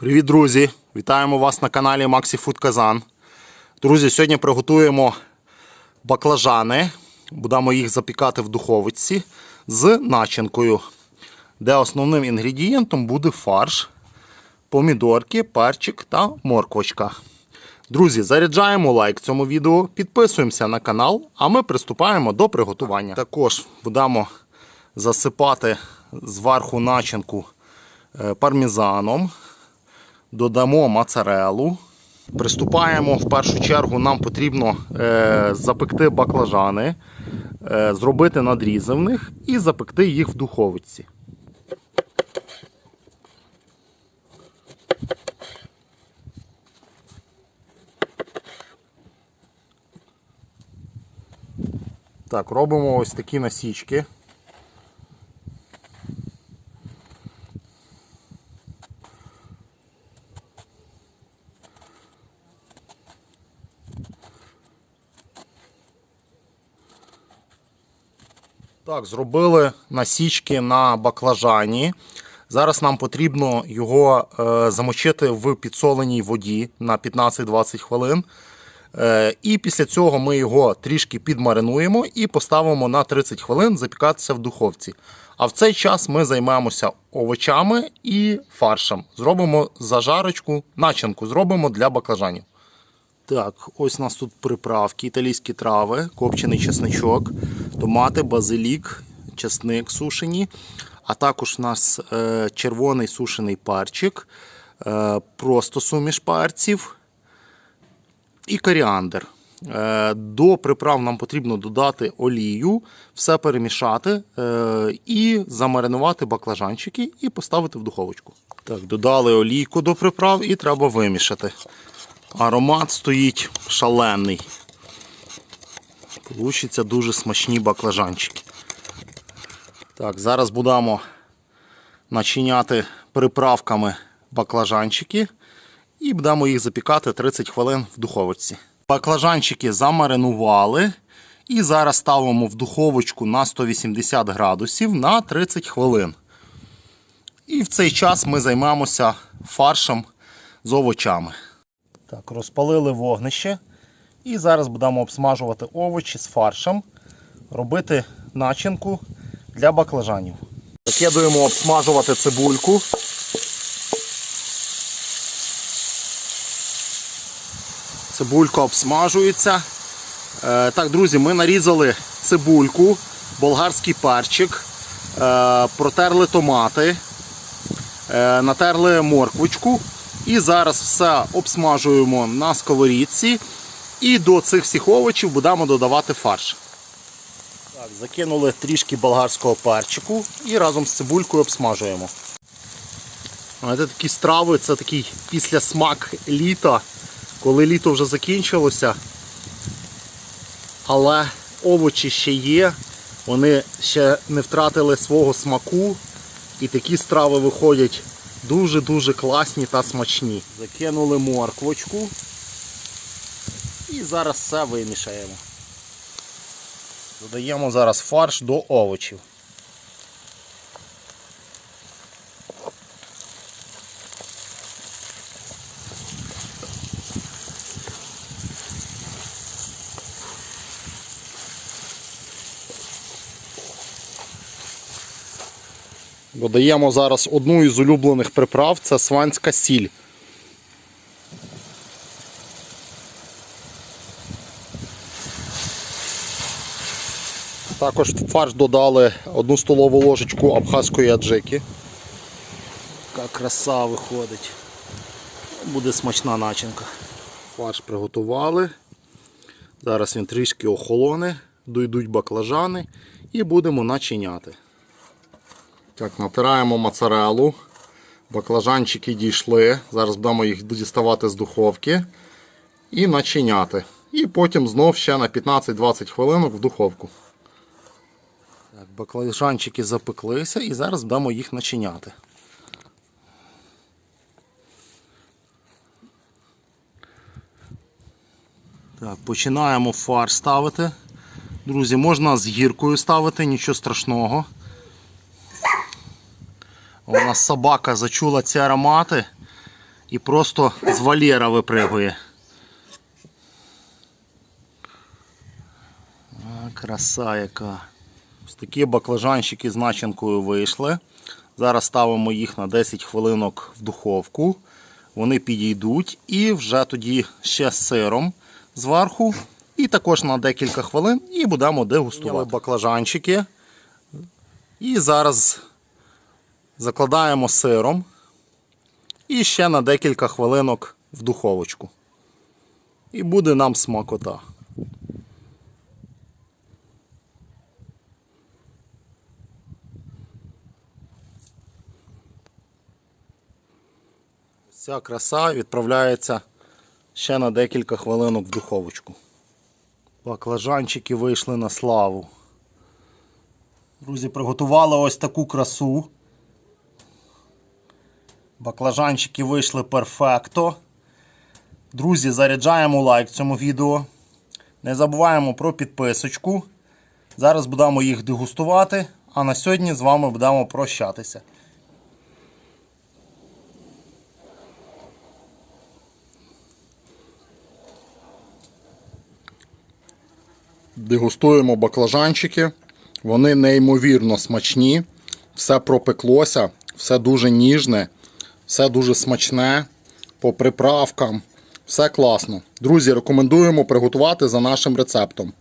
Привіт, друзі! Вітаємо вас на каналі Maxi Food Kazan. Друзі, сьогодні приготуємо баклажани. Будемо їх запікати в духовиці з начинкою, де основним інгредієнтом буде фарш, помідорки, перчик та морквочка. Друзі, заряджаємо лайк цьому відео, підписуємося на канал, а ми приступаємо до приготування. Також будемо засипати зверху начинку е, пармезаном додамо моцарелу. Приступаємо в першу чергу, нам потрібно е, запекти баклажани, е, зробити надрізи в них і запекти їх в духовиці. Так, робимо ось такі насічки. Так, зробили насічки на баклажані. Зараз нам потрібно його е, замочити в підсоленій воді на 15-20 хвилин. Е, і після цього ми його трішки підмаринуємо і поставимо на 30 хвилин запікатися в духовці. А в цей час ми займемося овочами і фаршем. Зробимо зажарочку, начинку зробимо для баклажанів. Так, ось у нас тут приправки, італійські трави, копчений чесничок, томати, базилік, чесник сушені. А також у нас е, червоний сушений перчик, е, просто суміш перців і коріандр. Е, до приправ нам потрібно додати олію, все перемішати і замаринувати баклажанчики і поставити в духовочку. Так, Додали олійку до приправ і треба вимішати. Аромат стоїть шалений. Получиться дуже смачні баклажанчики. Так, зараз будемо начиняти приправками баклажанчики і будемо їх запікати 30 хвилин в духовочці. Баклажанчики замаринували і зараз ставимо в духовочку на 180 градусів на 30 хвилин. І в цей час ми займемося фаршем з овочами. Так, розпалили вогнище. І зараз будемо обсмажувати овочі з фаршем, робити начинку для баклажанів. Закидуємо обсмажувати цибульку. Цибулька обсмажується. Е, так, друзі, ми нарізали цибульку, болгарський перчик, е, протерли томати, е, натерли морквочку. І зараз все обсмажуємо на сковорідці. І до цих всіх овочів будемо додавати фарш. Так, Закинули трішки болгарського перчику і разом з цибулькою обсмажуємо. Знаєте, такі страви це такий післясмак літа, коли літо вже закінчилося. Але овочі ще є, вони ще не втратили свого смаку. І такі страви виходять дуже-дуже класні та смачні. Закинули морквочку і зараз все вимішаємо. Додаємо зараз фарш до овочів. Додаємо зараз одну із улюблених приправ це сванська сіль. Також в фарш додали одну столову ложечку абхазької аджики. Така краса виходить. Буде смачна начинка. Фарш приготували. Зараз він трішки охолоне, дойдуть баклажани і будемо начиняти. Так, Натираємо моцарелу. Баклажанчики дійшли. Зараз будемо їх діставати з духовки і начиняти. І потім знов ще на 15-20 хвилинок в духовку. Так, Баклажанчики запеклися і зараз будемо їх начиняти. Так, Починаємо фарш ставити. Друзі, можна з гіркою ставити, нічого страшного. У нас собака зачула ці аромати і просто з вольєра випригує. Краса яка. Ось такі баклажанчики з начинкою вийшли. Зараз ставимо їх на 10 хвилинок в духовку. Вони підійдуть і вже тоді ще з сиром зверху. І також на декілька хвилин і будемо дегустувати баклажанчики. І зараз закладаємо сиром. І ще на декілька хвилинок в духовочку. І буде нам смакота. Ця краса відправляється ще на декілька хвилинок в духовочку. Баклажанчики вийшли на славу. Друзі, приготували ось таку красу. Баклажанчики вийшли перфекто. Друзі, заряджаємо лайк цьому відео. Не забуваємо про підписочку. Зараз будемо їх дегустувати. А на сьогодні з вами будемо прощатися. Дегустуємо баклажанчики. Вони неймовірно смачні. Все пропеклося, все дуже ніжне, все дуже смачне. По приправкам. Все класно. Друзі, рекомендуємо приготувати за нашим рецептом.